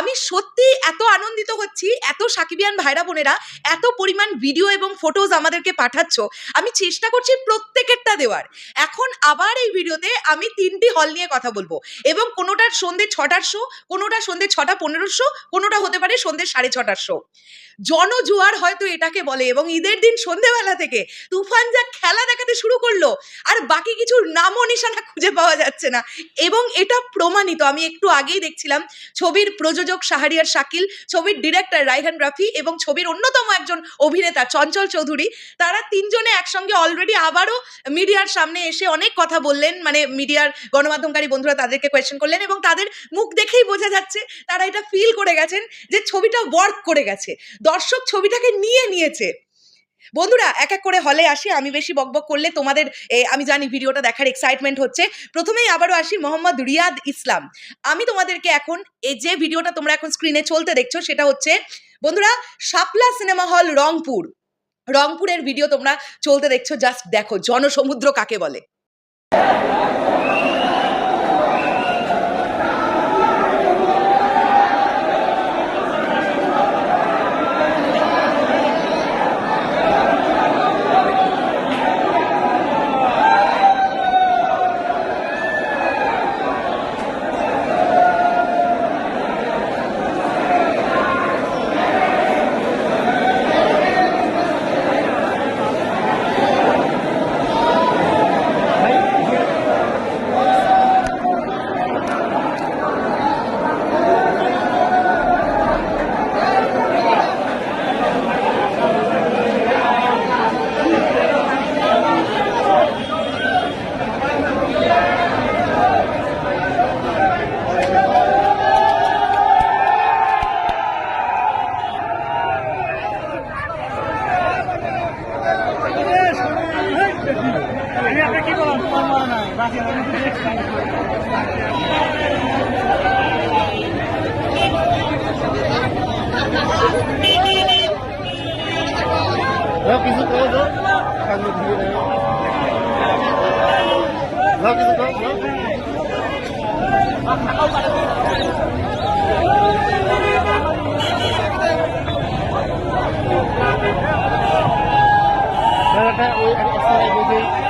আমি সত্যি এত আনন্দিত হচ্ছি, এত সাকিবিয়ান ভাইরা বোনেরা, এত পরিমাণ ভিডিও এবং ফটোজ আমাদেরকে পাঠাচ্ছ। আমি চেষ্টা করছি প্রত্যেকেরটা দেওয়ার। এখন আবার এই ভিডিওতে আমি তিনটি হল নিয়ে কথা বলব। এবং কোনোটার সন্ধে ছটার শো কোনোটা সন্ধে ছটা পনেরোশো কোনোটা হতে পারে সন্ধে সাড়ে ছটার শো জনজুয়ার হয়তো এটাকে বলে এবং ঈদের দিন সন্ধেবেলা থেকে তুফান যা খেলা দেখাতে শুরু করল, আর বাকি কিছুর নামও নিশানা খুঁজে পাওয়া যাচ্ছে না। এবং এটা প্রমাণিত, আমি একটু আগেই দেখছিলাম, ছবির প্রযোজক শাহরিয়ার শাকিল, ছবির ডিরেক্টর রাইহান রাফি এবং ছবির অন্যতম একজন অভিনেতা চঞ্চল চৌধুরী, তারা তিনজনে একসঙ্গে অলরেডি আবারও মিডিয়ার সামনে এসে অনেক কথা বললেন মানে মিডিয়ার গণমাধ্যমকারী বন্ধুরা তাদেরকে কোয়েশ্চেন করলেন এবং তাদের মুখ দেখেই বোঝা যাচ্ছে তারা এটা ফিল করে গেছেন যে ছবিটা ওয়ার্ক করে গেছে। দর্শক ছবিটাকে নিয়ে নিয়েছে। বন্ধুরা, এক এক করে হলে আসি, আমি বেশি বকবক করলে তোমাদের আমি জানি ভিডিওটা দেখার এক্সাইটমেন্ট হচ্ছে। প্রথমেই আবারও আসি মোহাম্মদ রিয়াদ ইসলাম। আমি তোমাদেরকে এখন, এই যে ভিডিওটা তোমরা এখন স্ক্রিনে চলতে দেখছ, সেটা হচ্ছে, বন্ধুরা, শাপলা সিনেমা হল রংপুর। রংপুরের ভিডিও তোমরা চলতে দেখছ জাস্ট দেখো, জনসমুদ্র কাকে বলে। আমি আপনাকে কি বললাম তোমার মনে নাই বাকি আমি তো দেখছি। দাও কিছু করো দাও কান্দ দিয়ে দাও দাও কিছু করো দাও দাদাটা ওই একটা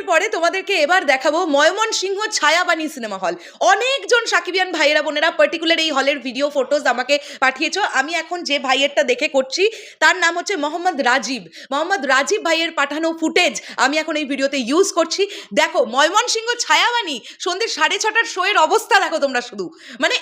পরে তোমাদেরকে এবার দেখাবো ময়মনসিংহ ছায়াবাণী সিনেমা হল। অনেকজন সাকিবিয়ান ভাইয়েরা, বোনেরা পার্টিকুলার এই হলের ভিডিও ফটোজ আমাকে পাঠিয়েছ। আমি এখন যে ভাইয়েরটা দেখে করছি, তার নাম হচ্ছে মোহাম্মদ রাজীব। মোহাম্মদ রাজীব ভাইয়ের পাঠানো ফুটেজ আমি এখন এই ভিডিওতে ইউজ করছি। দেখো, ময়মনসিংহ ছায়াবাণী সন্ধ্যে সাড়ে ছটার শোয়ের অবস্থা দেখো তোমরা শুধু। মানে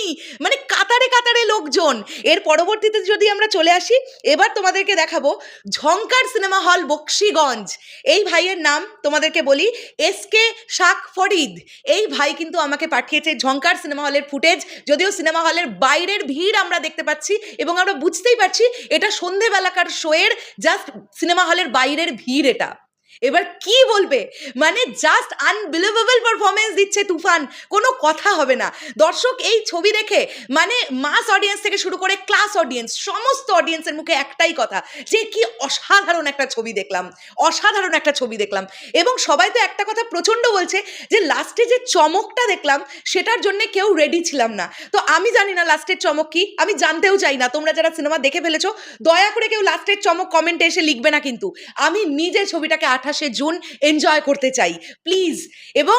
নেই মানে কাতারে কাতারে লোকজন। এর পরবর্তীতে যদি আমরা চলে আসি, এবার তোমাদেরকে দেখাবো ঝঙ্কার সিনেমা হল বক্সিগঞ্জ। এই ভাইয়ের নাম তোমাদেরকে বলি এস কে শাক ফরিদ। এই ভাই কিন্তু আমাকে পাঠিয়েছে ঝঙ্কার সিনেমা হলের ফুটেজ, যদিও সিনেমা হলের বাইরের ভিড় আমরা দেখতে পাচ্ছি এবং আমরা বুঝতেই পারছি এটা সন্ধেবেলাকার শোয়ের জাস্ট সিনেমা হলের বাইরের ভিড় এটা। এবার কি বলবে? মানে জাস্ট আনবিলিভেবল পারফরমেন্স দিচ্ছে তুফান। কোনো কথা হবে না। দর্শক, এই ছবি দেখে মানে মাস অডিয়েন্স থেকে শুরু করে ক্লাস অডিয়েন্স সমস্ত অডিয়েন্সের মুখে একটাই কথা, যে কি অসাধারণ একটা ছবি দেখলাম। অসাধারণ একটা ছবি দেখলাম। এবং সবাই তো একটা কথা প্রচণ্ড বলছে, যে লাস্টে যে চমকটা দেখলাম, সেটার জন্য কেউ রেডি ছিলাম না। তো আমি জানি না লাস্টের চমক কি, আমি জানতেও চাই না। তোমরা যারা সিনেমা দেখে ফেলেছো, দয়া করে কেউ লাস্টের চমক কমেন্টে এসে লিখবে না কিন্তু। আমি নিজে ছবিটাকে আঠাশে জুন এনজয় করতে চাই। প্লিজ এবং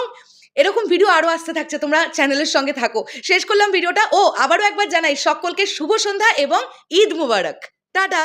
এরকম ভিডিও আরও আসতে থাকছে, তোমরা চ্যানেলের সঙ্গে থাকো। শেষ করলাম ভিডিওটা ও, আবারও একবার জানাই, সকলকে শুভ সন্ধ্যা এবং ঈদ মুবারক। টাটা!